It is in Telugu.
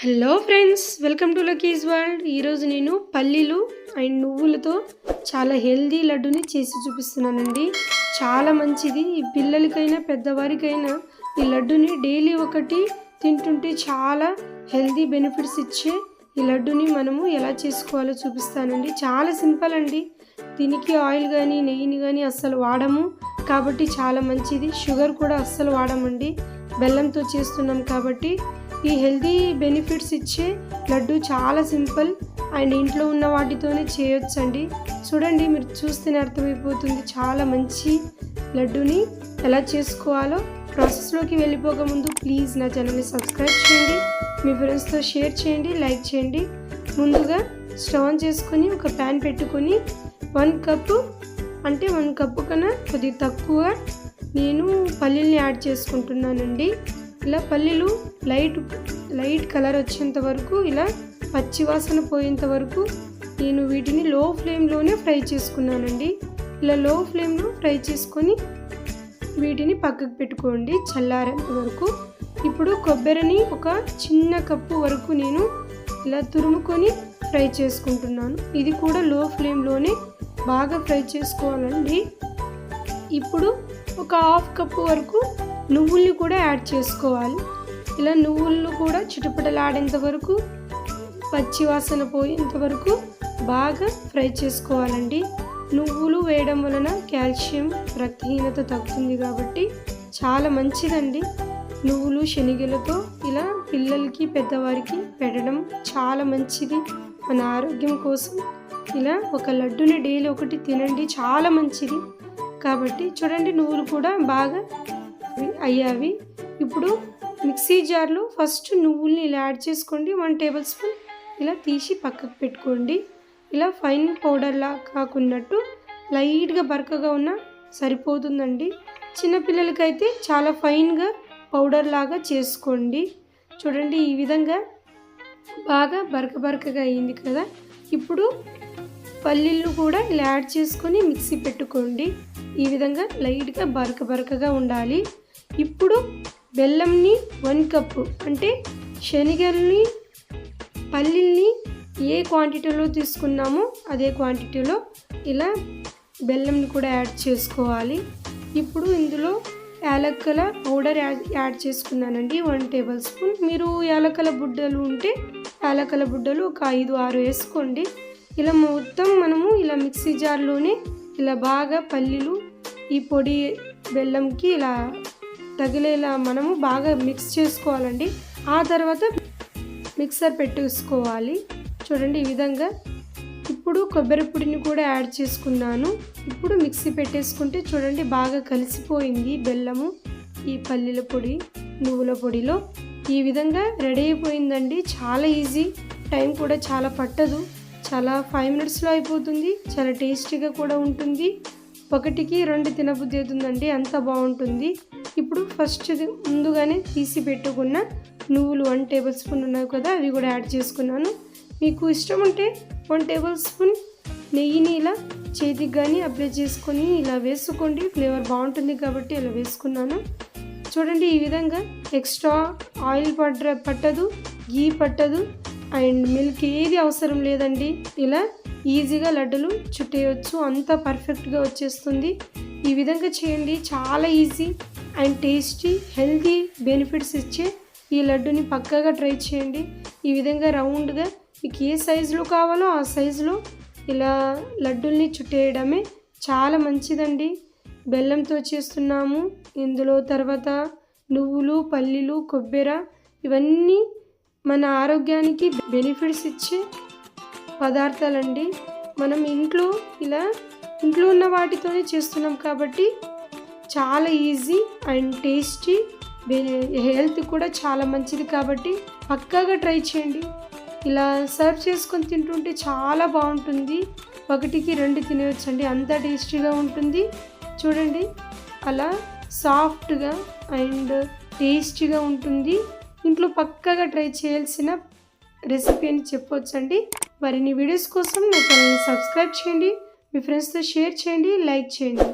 Hello friends welcome to Lucky's world ఈరోజు నేను పల్లీలు అండ్ నువ్వులతో చాలా హెల్దీ లడ్డుని చేసి చూపిస్తున్నానండి. చాలా మంచిది. ఈ పిల్లలకైనా పెద్దవారికైనా ఈ లడ్డుని డైలీ ఒకటి తింటుంటే చాలా హెల్దీ బెనిఫిట్స్ ఇచ్చే ఈ లడ్డుని మనము ఎలా చేసుకోవాలో చూపిస్తానండి. చాలా సింపుల్ అండి. దీనికి ఆయిల్ కానీ నెయ్యిని కానీ అస్సలు వాడము. కాబట్టి చాలా మంచిది. షుగర్ కూడా అస్సలు వాడమండి. బెల్లంతో చేస్తున్నాం కాబట్టి ఈ హెల్దీ బెనిఫిట్స్ ఇచ్చే లడ్డు చాలా సింపుల్ అండ్ ఇంట్లో ఉన్న వాటితోనే చేయొచ్చండి. చూడండి మీరు చూస్తేనే అర్థమైపోతుంది చాలా మంచి లడ్డుని ఎలా చేసుకోవాలో. ప్రాసెస్లోకి వెళ్ళిపోకముందు ప్లీజ్ నా ఛానల్ని సబ్స్క్రైబ్ చేయండి మీ ఫ్రెండ్స్తో షేర్ చేయండి లైక్ చేయండి. ముందుగా స్టవ్ ఆన్ చేసుకొని ఒక ప్యాన్ పెట్టుకొని వన్ కప్పు అంటే వన్ కప్పు కన్నా కొద్దిగా తక్కువ నేను పల్లీల్ని యాడ్ చేసుకుంటున్నానండి. ఇలా పల్లీలు లైట్ లైట్ కలర్ వచ్చేంత వరకు ఇలా పచ్చి వాసన పోయేంత వరకు నేను వీటిని లో ఫ్లేమ్లోనే ఫ్రై చేసుకున్నానండి. ఇలా లో ఫ్లేమ్లో ఫ్రై చేసుకొని వీటిని పక్కకు పెట్టుకోండి చల్లారేంత వరకు. ఇప్పుడు కొబ్బరిని ఒక చిన్న కప్పు వరకు నేను ఇలా తురుముకొని ఫ్రై చేసుకుంటున్నాను. ఇది కూడా లో ఫ్లేమ్లోనే బాగా ఫ్రై చేసుకోవాలండి. ఇప్పుడు ఒక హాఫ్ కప్పు వరకు నువ్వుల్ని కూడా యాడ్ చేసుకోవాలి. ఇలా నువ్వులను కూడా చిటపటలాడేంత వరకు పచ్చి వాసన పోయేంత వరకు బాగా ఫ్రై చేసుకోవాలండి. నువ్వులు వేయడం వలన కాల్షియం రక్తహీనత తగ్గుతుంది కాబట్టి చాలా మంచిదండి. నువ్వులు శనగలతో ఇలా పిల్లలకి పెద్దవారికి పెట్టడం చాలా మంచిది. మన ఆరోగ్యం కోసం ఇలా ఒక లడ్డుని డైలీ ఒకటి తినండి చాలా మంచిది. కాబట్టి చూడండి నువ్వులు కూడా బాగా అయ్యావి ఇప్పుడు మిక్సీ జార్లో ఫస్ట్ నువ్వుల్ని ఇలా యాడ్ చేసుకోండి. వన్ టేబుల్ స్పూన్ ఇలా తీసి పక్కకు పెట్టుకోండి. ఇలా ఫైన్ పౌడర్లా కాకున్నట్టు లైట్గా బరకగా ఉన్న సరిపోతుందండి. చిన్నపిల్లలకైతే చాలా ఫైన్గా పౌడర్ లాగా చేసుకోండి. చూడండి ఈ విధంగా బాగా బరక బరకగా అయింది కదా. ఇప్పుడు పల్లీలు కూడా ఇలా యాడ్ చేసుకొని మిక్సీ పెట్టుకోండి. ఈ విధంగా లైట్గా బరక బరకగా ఉండాలి. ఇప్పుడు బెల్లంని వన్ కప్పు అంటే శనగల్ని పల్లీల్ని ఏ క్వాంటిటీలో తీసుకున్నామో అదే క్వాంటిటీలో ఇలా బెల్లంని కూడా యాడ్ చేసుకోవాలి. ఇప్పుడు ఇందులో యాలక్కల పౌడర్ యాడ్ యాడ్ చేసుకున్నానండి. One tablespoon. మీరు యాలక్కల బుడ్డలు ఉంటే యాలక్కల బుడ్డలు ఒక ఐదు ఆరు వేసుకోండి. ఇలా మొత్తం మనము ఇలా మిక్సీ జార్లోనే ఇలా బాగా పల్లీలు ఈ పొడి బెల్లంకి ఇలా తగిలేలా మనము బాగా మిక్స్ చేసుకోవాలండి. ఆ తర్వాత మిక్సర్ పెట్టేసుకోవాలి. చూడండి ఈ విధంగా. ఇప్పుడు కొబ్బరి పొడిని కూడా యాడ్ చేసుకున్నాను. ఇప్పుడు మిక్సీ పెట్టేసుకుంటే చూడండి బాగా కలిసిపోయింది బెల్లము ఈ పల్లీల పొడి నువ్వుల పొడిలో. ఈ విధంగా రెడీ అయిపోయిందండి. చాలా ఈజీ టైం కూడా చాలా పట్టదు. చాలా ఫైవ్ మినిట్స్లో అయిపోతుంది. చాలా టేస్టీగా కూడా ఉంటుంది. ఒకటికి రెండు తినబుద్ధి అవుతుందండి. అంత బాగుంటుంది. ఇప్పుడు ఫస్ట్ ముందుగానే తీసి పెట్టుకున్న నువ్వులు వన్ టేబుల్ స్పూన్ ఉన్నాయి కదా అవి కూడా యాడ్ చేసుకున్నాను. మీకు ఇష్టం ఉంటే వన్ టేబుల్ స్పూన్ నెయ్యిని ఇలా చేతికి కానీ అప్లై చేసుకొని ఇలా వేసుకోండి. ఫ్లేవర్ బాగుంటుంది కాబట్టి ఇలా వేసుకున్నాను. చూడండి ఈ విధంగా ఎక్స్ట్రా ఆయిల్ పట్ట పట్టదు గీ పట్టదు అండ్ మిల్క్ ఏది అవసరం లేదండి. ఇలా ఈజీగా లడ్డూలు చుట్టేయచ్చు. అంత పర్ఫెక్ట్గా వచ్చేస్తుంది. ఈ విధంగా చేయండి. చాలా easy and tasty healthy benefits ఇచ్చే ఈ లడ్డుని పక్కాగా ట్రై చేయండి. ఈ విధంగా రౌండ్గా మీకు ఏ సైజులో కావాలో ఆ సైజులో ఇలా లడ్డుల్ని చుట్టేయడమే చాలా మంచిదండి. బెల్లంతో చేస్తున్నాము. ఇందులో తర్వాత నువ్వులు పల్లీలు కొబ్బెర ఇవన్నీ మన ఆరోగ్యానికి బెనిఫిట్స్ ఇచ్చే పదార్థాలండి. మనం ఇంట్లో ఇలా ఇంట్లో ఉన్న వాటితోనే చేస్తున్నాం కాబట్టి చాలా ఈజీ అండ్ టేస్టీ హెల్త్ కూడా చాలా మంచిది కాబట్టి పక్కాగా ట్రై చేయండి. ఇలా సర్వ్ చేసుకొని తింటుంటే చాలా బాగుంటుంది. ఒకటికి రెండు తినవచ్చండి అంత టేస్టీగా ఉంటుంది. చూడండి. అలా సాఫ్ట్గా అండ్ టేస్టీగా ఉంటుంది. ఇంట్లో పక్కాగా ట్రై చేయాల్సిన రెసిపీ అని చెప్పవచ్చండి మరిన్ని వీడియోస్ కోసం నా ఛానల్ని సబ్స్క్రైబ్ చేయండి. మీ ఫ్రెండ్స్తో షేర్ చేయండి. లైక్ చేయండి.